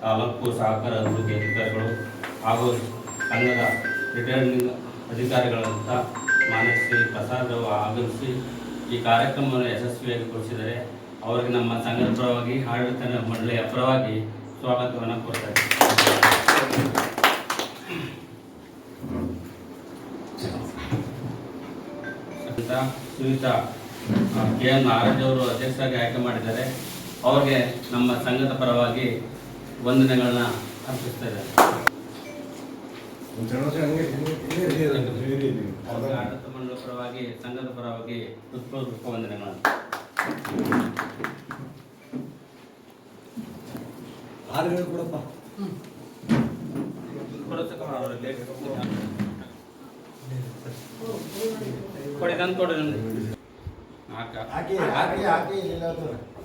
ತಾಲೂಕು ಸಹಕಾರ ಅಭಿವೃದ್ಧಿ ಅಧಿಕಾರಿಗಳು ಹಾಗೂ ಸಂಘದ ರಿಟರ್ನಿಂಗ್ ಅಧಿಕಾರಿಗಳಂತ ಶ್ರೀ ಪ್ರಸಾದ್ ಅವರು ಆಗಮಿಸಿ ಈ ಕಾರ್ಯಕ್ರಮವನ್ನು ಯಶಸ್ವಿಯಾಗಿ ಕೊಡಿಸಿದರೆ ಅವರಿಗೆ ನಮ್ಮ ಸಂಘದ ಪರವಾಗಿ ಆಡಳಿತ ಮಂಡಳಿಯ ಪರವಾಗಿ ಸ್ವಾಗತವನ್ನು ಕೊಡ್ತಾರೆ ಸುನೀತಾ ಕೆ ಎನ್ ನಾಗರಾಜ್ ಅವರು ಅಧ್ಯಕ್ಷರಾಗಿ ಆಯ್ಕೆ ಮಾಡಿದ್ದಾರೆ. ಅವ್ರಿಗೆ ನಮ್ಮ ಸಂಘದ ಪರವಾಗಿ ವಂದನೆಗಳನ್ನ ಅರ್ಪಿಸ್ತೇವೆ ಆಡಳಿತ ಮಂಡಳ ಪರವಾಗಿ ಸಂಘದ ಪರವಾಗಿ ಹೃತ್ಪೂರ್ವಕ ವಂದನೆಗಳನ್ನು ಕೊಡಿ ತಂದು ಕೊಡಿ ನನಗೆ. ಹಾಕಿ ಹಾಕಿ ಇಲ್ಲ ಹಾ,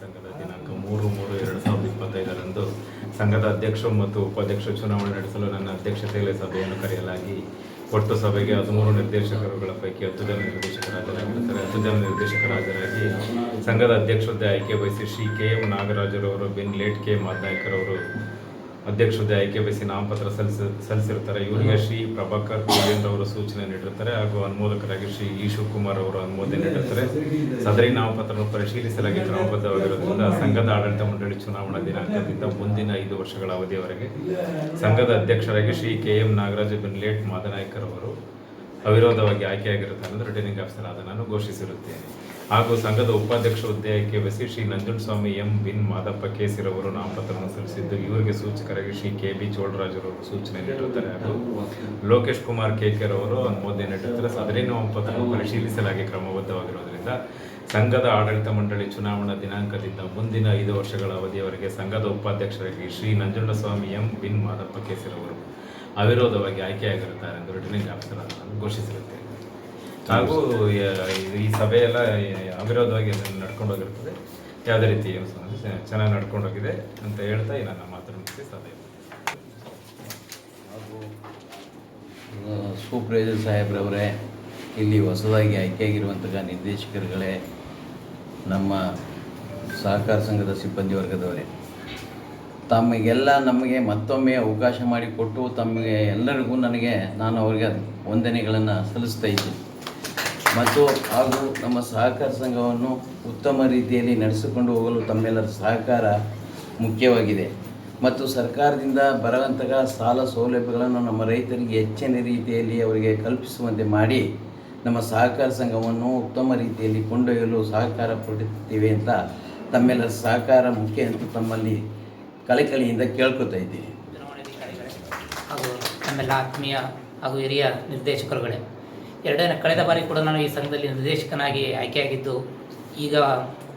ಸಂಘದ ದಿನಾಂಕ ಮೂರು ಮೂರು ಎರಡು ಸಾವಿರದ ಇಪ್ಪತ್ತೈದರಂದು ಸಂಘದ ಅಧ್ಯಕ್ಷ ಮತ್ತು ಉಪಾಧ್ಯಕ್ಷ ಚುನಾವಣೆ ನಡೆಸಲು ನನ್ನ ಅಧ್ಯಕ್ಷತೆಯಲ್ಲಿ ಸಭೆಯನ್ನು ಕರೆಯಲಾಗಿ ಒಟ್ಟು ಸಭೆಗೆ ಹದಿಮೂರು ನಿರ್ದೇಶಕರುಗಳ ಪೈಕಿ ಹತ್ತು ಜನ ನಿರ್ದೇಶಕರಾಗಿರುತ್ತಾರೆ ಹತ್ತು ಜನ ನಿರ್ದೇಶಕರಾದರಾಗಿ ಸಂಘದ ಅಧ್ಯಕ್ಷತೆ ಆಯ್ಕೆ ವಹಿಸಿ ಶ್ರೀ ಕೆ ಎಂ ನಾಗರಾಜರವರು ಬೆನ್ ಲೇಟ್ ಕೆ ಮಾದಾಯ್ಕರವರು ಅಧ್ಯಕ್ಷ ಹುದ್ದೆ ಆಯ್ಕೆ ಬಯಸಿ ನಾಮಪತ್ರ ಸಲ್ಲಿಸ ಸಲ್ಲಿಸಿರ್ತಾರೆ ಇವರಿಗೆ ಶ್ರೀ ಪ್ರಭಾಕರ್ ಅವರು ಸೂಚನೆ ನೀಡಿರ್ತಾರೆ ಹಾಗೂ ಅನುಮೋದಕರಾಗಿ ಶ್ರೀ ಈಶು ಶಿವಕುಮಾರ್ ಅವರು ಅನುಮೋದನೆ ನೀಡಿರ್ತಾರೆ ಸದರಿ ನಾಮಪತ್ರವನ್ನು ಪರಿಶೀಲಿಸಲಾಗಿ ಕ್ರಮಬದ್ಧವಾಗಿರುವುದರಿಂದ ಸಂಘದ ಆಡಳಿತ ಮಂಡಳಿ ಚುನಾವಣಾ ದಿನಾಂಕದಿಂದ ಮುಂದಿನ ಐದು ವರ್ಷಗಳ ಅವಧಿಯವರೆಗೆ ಸಂಘದ ಅಧ್ಯಕ್ಷರಾಗಿ ಶ್ರೀ ಕೆ ಎಂ ನಾಗರಾಜ ಬಿನ್ಲೇಟ್ ಮಾದನಾಯ್ಕರ್ ಅವರು ಅವಿರೋಧವಾಗಿ ಆಯ್ಕೆಯಾಗಿರುತ್ತಾರೆ. ಎಂದು ರಿಟರ್ನಿಂಗ್ ಆಫೀಸರ್ ಆದ ನಾನು ಘೋಷಿಸಿರುತ್ತೇನೆ. ಹಾಗೂ ಸಂಘದ ಉಪಾಧ್ಯಕ್ಷ ಹುದ್ದೆಯಕ್ಕೆ ವಸಿ ಶ್ರೀ ನಂಜುಂಡಸ್ವಾಮಿ, ಎಂ. ಬಿನ್ ಮಾದಪ್ಪ ಕೇಸಿರವರು ನಾಮಪತ್ರವನ್ನು ಸಲ್ಲಿಸಿದ್ದು, ಇವರಿಗೆ ಸೂಚಕರಾಗಿ ಶ್ರೀ ಕೆ. ಬಿ. ಚೋಳರಾಜರವರು ಸೂಚನೆ ನೀಡಿರುತ್ತಾರೆ. ಹಾಗೂ ಲೋಕೇಶ್ ಕುಮಾರ್ ಕೇಕೆರ್ ಅವರು ಅನುಮೋದನೆ ನೀಡಿರುತ್ತಾರೆ. ಸದರಿ ನಾಮಪತ್ರವನ್ನು ಪರಿಶೀಲಿಸಲಾಗಿ ಕ್ರಮಬದ್ಧವಾಗಿರುವುದರಿಂದ ಸಂಘದ ಆಡಳಿತ ಮಂಡಳಿ ಚುನಾವಣಾ ದಿನಾಂಕದಿಂದ ಮುಂದಿನ ಐದು ವರ್ಷಗಳ ಅವಧಿಯವರೆಗೆ ಸಂಘದ ಉಪಾಧ್ಯಕ್ಷರಾಗಿ ಶ್ರೀ ನಂಜುಂಡಸ್ವಾಮಿ, ಎಂ. ಬಿನ್ ಮಾದಪ್ಪ ಕೇಸಿರವರು ಅವಿರೋಧವಾಗಿ ಆಯ್ಕೆಯಾಗಿರುತ್ತಾರೆ ಎಂದು ರಿಟರ್ನಿಂಗ್ ಆಫೀಸರ್ ಘೋಷಿಸಿರುತ್ತೆ ಹಾಗೂ ಈ- ಸಭೆಯೆಲ್ಲ ಅವಿರೋಧವಾಗಿ ನಡ್ಕೊಂಡು ಹೋಗಿರ್ತದೆ. ಯಾವುದೇ ರೀತಿ ಚೆನ್ನಾಗಿ ನಡ್ಕೊಂಡು ಹೋಗಿದೆ ಅಂತ ಹೇಳ್ತಾ ನನ್ನ ಮಾತನ್ನು ಮುಗಿಸಿ ಸಭೆ. ಸೂಪ್ರೈಸರ್ ಸಾಹೇಬ್ರವರೇ, ಇಲ್ಲಿ ಹೊಸದಾಗಿ ಆಯ್ಕೆಯಾಗಿರುವಂತಹ ನಿರ್ದೇಶಕರುಗಳೇ, ನಮ್ಮ ಸಹಕಾರ ಸಂಘದ ಸಿಬ್ಬಂದಿ ವರ್ಗದವರೇ ತಮಗೆಲ್ಲ ನಮಗೆ ಮತ್ತೊಮ್ಮೆ ಅವಕಾಶ ಮಾಡಿಕೊಟ್ಟು ತಮಗೆ ಎಲ್ಲರಿಗೂ ನನಗೆ ನಾನು ಅವರಿಗೆ ವಂದನೆಗಳನ್ನು ಸಲ್ಲಿಸ್ತಾ ಇದ್ದೀನಿ. ಮತ್ತು ಹಾಗೂ ನಮ್ಮ ಸಹಕಾರ ಸಂಘವನ್ನು ಉತ್ತಮ ರೀತಿಯಲ್ಲಿ ನಡೆಸಿಕೊಂಡು ಹೋಗಲು ತಮ್ಮೆಲ್ಲರ ಸಹಕಾರ ಮುಖ್ಯವಾಗಿದೆ. ಮತ್ತು ಸರ್ಕಾರದಿಂದ ಬರುವಂತಹ ಸಾಲ ಸೌಲಭ್ಯಗಳನ್ನು ನಮ್ಮ ರೈತರಿಗೆ ಹೆಚ್ಚಿನ ರೀತಿಯಲ್ಲಿ ಅವರಿಗೆ ಕಲ್ಪಿಸುವಂತೆ ಮಾಡಿ ನಮ್ಮ ಸಹಕಾರ ಸಂಘವನ್ನು ಉತ್ತಮ ರೀತಿಯಲ್ಲಿ ಕೊಂಡೊಯ್ಯಲು ಸಹಕಾರ ಪಡುತ್ತೇವೆ ಅಂತ ತಮ್ಮೆಲ್ಲರ ಸಹಕಾರ ಮುಖ್ಯ ಅಂತ ತಮ್ಮಲ್ಲಿ ಕಳಕಳಿಯಿಂದ ಕೇಳ್ಕೊತಾ ಇದ್ದೀನಿ ಹಾಗೂ ನಮ್ಮೆಲ್ಲ ಆತ್ಮೀಯ ಹಾಗೂ ಹಿರಿಯ ನಿರ್ದೇಶಕರುಗಳೇ, ಎರಡನೇ ಕಳೆದ ಬಾರಿ ಕೂಡ ನಾನು ಈ ಸಂಘದಲ್ಲಿ ನಿರ್ದೇಶಕನಾಗಿ ಆಯ್ಕೆಯಾಗಿದ್ದು, ಈಗ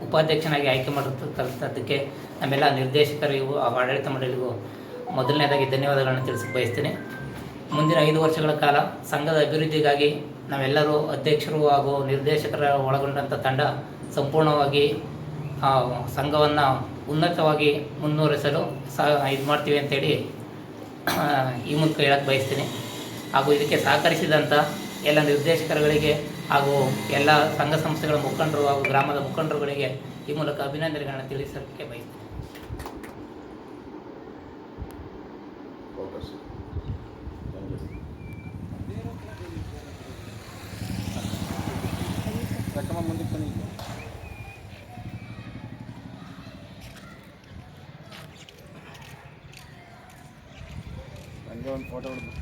ಉಪಾಧ್ಯಕ್ಷನಾಗಿ ಆಯ್ಕೆ ಮಾಡಿರ್ತಕ್ಕಂಥದ್ದಕ್ಕೆ ನಮ್ಮೆಲ್ಲ ನಿರ್ದೇಶಕರಿಗೂ ಆಡಳಿತ ಮಂಡಳಿಗೂ ಮೊದಲನೇದಾಗಿ ಧನ್ಯವಾದಗಳನ್ನು ತಿಳಿಸಕ್ಕೆ ಬಯಸ್ತೇನೆ. ಮುಂದಿನ ಐದು ವರ್ಷಗಳ ಕಾಲ ಸಂಘದ ಅಭಿವೃದ್ಧಿಗಾಗಿ ನಾವೆಲ್ಲರೂ ಅಧ್ಯಕ್ಷರು ಹಾಗೂ ನಿರ್ದೇಶಕರ ಒಳಗೊಂಡಂಥ ತಂಡ ಸಂಪೂರ್ಣವಾಗಿ ಸಂಘವನ್ನು ಉನ್ನತವಾಗಿ ಮುನ್ನೂರಿಸಲು ಸಹ ಇದು ಮಾಡ್ತೀವಿ ಅಂತೇಳಿ ಈ ಮೂಲಕ ಹೇಳಕ್ಕೆ ಬಯಸ್ತೀನಿ. ಹಾಗೂ ಇದಕ್ಕೆ ಸಹಕರಿಸಿದಂಥ ಎಲ್ಲ ನಿರ್ದೇಶಕರುಗಳಿಗೆ ಹಾಗೂ ಎಲ್ಲ ಸಂಘ ಸಂಸ್ಥೆಗಳ ಮುಖಂಡರು ಹಾಗೂ ಗ್ರಾಮದ ಮುಖಂಡರುಗಳಿಗೆ ಈ ಮೂಲಕ ಅಭಿನಂದನೆಗಳನ್ನು ತಿಳಿಸೋಕ್ಕೆ ಬಯಸ್ತೀನಿ. ಫೋಟೋ ಹೊಡೆದು